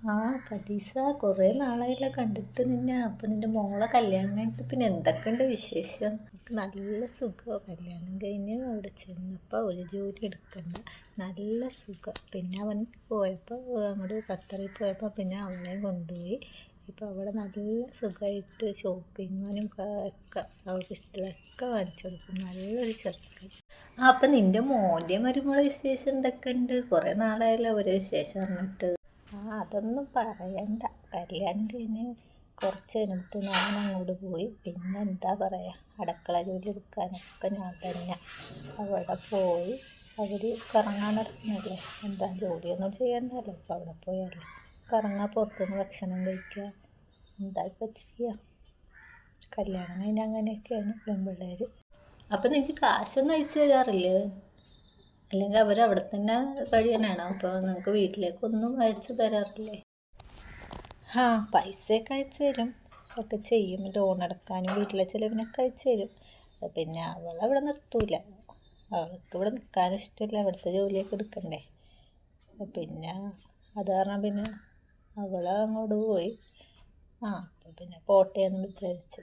ആ കദീസ കുറേ നാളായില്ല കണ്ടിട്ട് നിന്നെ. അപ്പം നിന്റെ മോളെ കല്യാണം കഴിഞ്ഞിട്ട് പിന്നെ എന്തൊക്കെയുണ്ട് വിശേഷം? നല്ല സുഖം. കല്യാണം കഴിഞ്ഞ് അവിടെ ചെന്നപ്പോൾ ഒരു ജോലി എടുക്കണ്ട. നല്ല സുഖം. പിന്നെ അവൻ പോയപ്പോൾ അങ്ങോട്ട് ഖത്തറിൽ പോയപ്പോൾ പിന്നെ അവളെ കൊണ്ടുപോയി. ഇപ്പോൾ അവിടെ നല്ല സുഖമായിട്ട് ഷോപ്പിങ്ങിനും ഒക്കെ അവൾക്ക് ഇഷ്ടമുള്ളതൊക്കെ വാങ്ങിച്ചു കൊടുക്കും. നല്ലൊരു ചെറുക്കൻ. ആ അപ്പം നിന്റെ മോന്റെ മരുമോളെ വിശേഷം എന്തൊക്കെയുണ്ട്? കുറേ നാളായല്ലോ അവരെ വിശേഷം അറിഞ്ഞിട്ട്. ആ അതൊന്നും പറയണ്ട. കല്യാണം കഴിഞ്ഞ് കുറച്ച് കഴിഞ്ഞിട്ട് ഞാൻ അങ്ങോട്ട് പോയി. പിന്നെ എന്താ പറയുക അടുക്കള ജോലി എടുക്കാനൊക്കെ ഞാൻ തന്നെ അവിടെ പോയി. അവർ കറങ്ങാൻ നടത്തുന്നില്ലേ എന്താ ജോലിയൊന്നും ചെയ്യണ്ടല്ലോ? അപ്പോൾ അവിടെ പോയാലോ. കറങ്ങാൻ പുറത്തുനിന്ന് ഭക്ഷണം കഴിക്കുക എന്താ ഇപ്പം ചെയ്യുക കല്യാണം കഴിഞ്ഞ് അങ്ങനെയൊക്കെയാണ് പെൺപിള്ളേർ അപ്പം നിങ്ങൾക്ക് കാശൊന്നും അയച്ചു തരാറില്ലേ? അല്ലെങ്കിൽ അവർ അവിടെ തന്നെ കഴിയാനാണ്. അപ്പോൾ നിങ്ങൾക്ക് വീട്ടിലേക്കൊന്നും അയച്ചു തരാറില്ലേ? ആ പൈസയൊക്കെ അയച്ചു തരും. ഒക്കെ ചെയ്യും. ലോൺ അടക്കാനും വീട്ടിലെ ചിലവിനൊക്കെ അയച്ചു തരും. പിന്നെ അവൾ അവളവിടെ നിർത്തൂല. അവൾക്ക് ഇവിടെ നിൽക്കാൻ ഇഷ്ടമില്ല. അവിടുത്തെ ജോലിയൊക്കെ എടുക്കണ്ടേ. പിന്നെ അത് കാരണം പിന്നെ അവൾ അങ്ങോട്ട് പോയി. ആ പിന്നെ പോട്ടെ എന്ന് വിചാരിച്ചു.